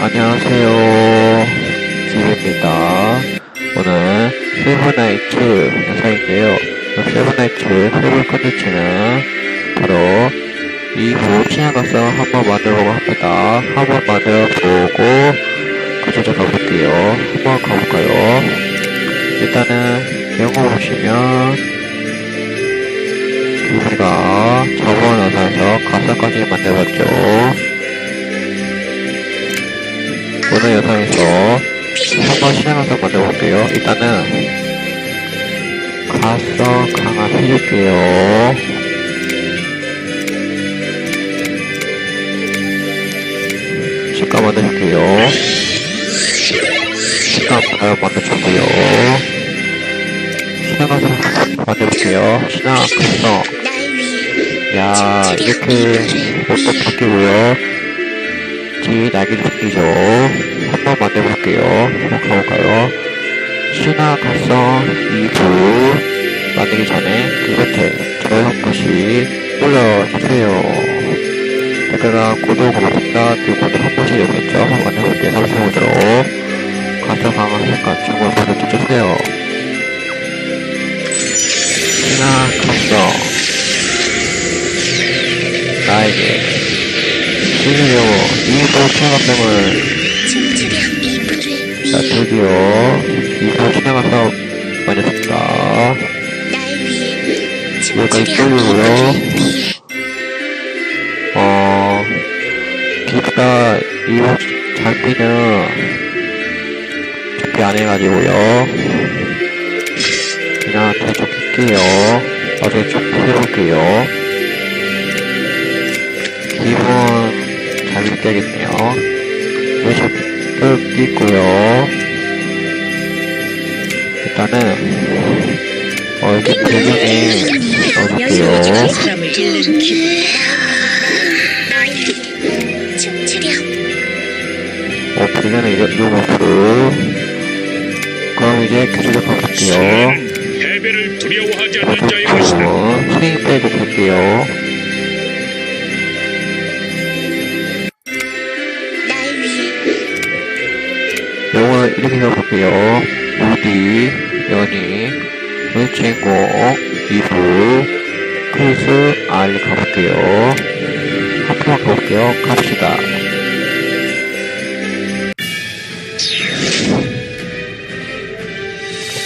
안녕하세요. 지입니다. 오늘 세븐나이트 영상인데요. 세븐나이트 세븐 컨텐츠는 바로 이후 시향가서 한번 만들어보고 합니다. 한번 만들어보고 가져다 가볼게요. 한번 가볼까요? 일단은 영어 보시면 우리가 저번 영상에서 가사까지 만들었죠. 오늘 영상에서 한번 실행해서 만들어볼게요. 일단은 가서 강화 해줄게요. 식감 만들게요. 식감 잘 만들어주고요. 실행해서 만들게요. 신화 가서 야 이렇게 옷도 바뀌고요. 뒤 날개도 바뀌죠. 한 번 만들어볼게요. 한번 가볼까요? 신화 가서 2부 만들기 전에 그 곁에 좋아요 한 번씩 눌러주세요. 댓글과 구독 고맙습니다. 그리고 한 번씩 여기 있죠. 한번 만들어볼게요. 35으로 가서 강한 색깔 정보 보내주세요. 신화 가서 나에게 체험성을 춤추렴 이불을 자, 드디어 맞았습니다. 날 위해 여기까지 위해 어, 기프가 이거 장비는 준비 안 해가지고요. 그냥 계속 할게요. 어제 좀 해볼게요. 여기서 쭉 끼고요. 일단은, 어, 이렇게 배경에 넣어줄게요. 어, 배경에 이거, 이 모습으로. 그럼 이제 교체를 가볼게요. 패배를 두려워하지 않는 자의 것이다. 스윙 빼고 볼게요. 이렇게 가볼게요. 우디, 연희, 물친공, 이브, 크리스, 알 가볼게요. 한 번만 가볼게요. 갑시다.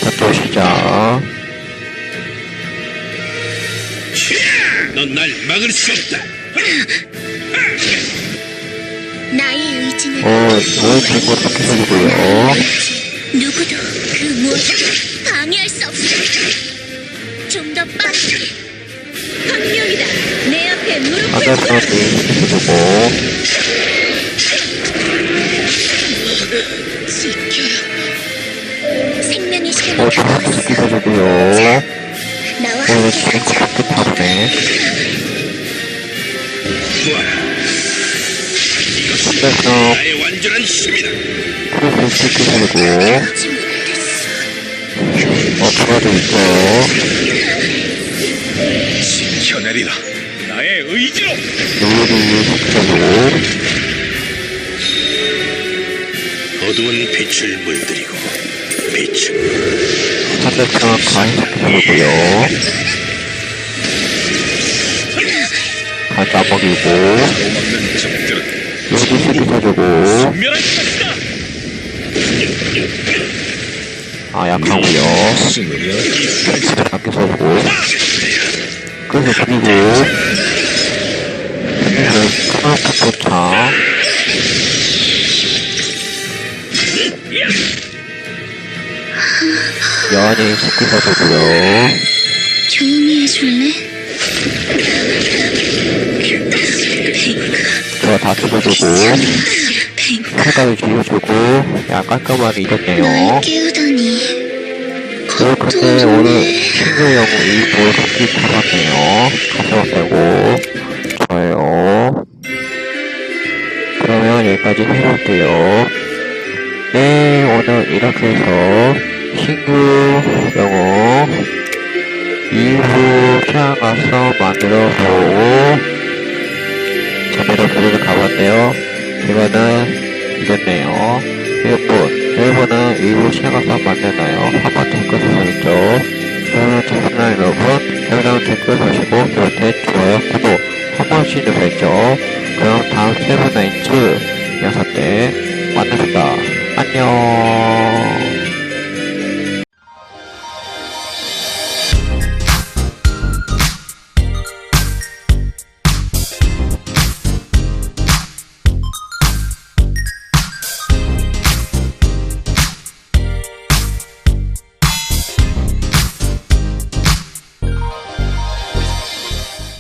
자, 또 시작. 넌 날 막을 수 없다. 어, 물친공 이렇게 해주고요. 누구도 그 무엇을 방해할 수 없어 좀 더 빠르게 황룡이다 내 앞에 무릎 아까 꿇고 그런데 해주고. 생명의 어, 시간을 저한테 주었어 시켜주고요. 그래서 나의 완전한 힘이다. 크리스 시켜주고. 하지 못했어 어, 들어도 있어. 지켜내리라. 나의 의지로. 요리 시켜주고. 어두운 빛을 물들이고 빛은 반대편 가위 시켜주고요. 가자 먹이고. 멸할 것이다. 아, 약하고요. 밖에 서고. 그래서 그리고. 크로스 도착. 연이 시켜주고요. 조용히 해줄래? 다 찍어주고. 색깔을 지워주고. 야, 깔끔하게 깨우다니 어, 근데 오늘 친구 영어 이뭘 그렇게 잡았네요. 가져왔다고. 좋아요. 그러면 여기까지 해볼게요. 네, 오늘 이렇게 해서 신규 영어 2부 취향 가서 만들어 보고 가봤네요. 이거는 이겼네요. 1분. 1분은 일부 서 만드나요? 한번 댓글 써있죠. 그러면 청소년 여러분, 영상 댓글 보시고, 그때 좋아요, 구독 한 번씩 누르죠. 그럼 다음 세븐나이츠 영상 때 만납시다. 안녕.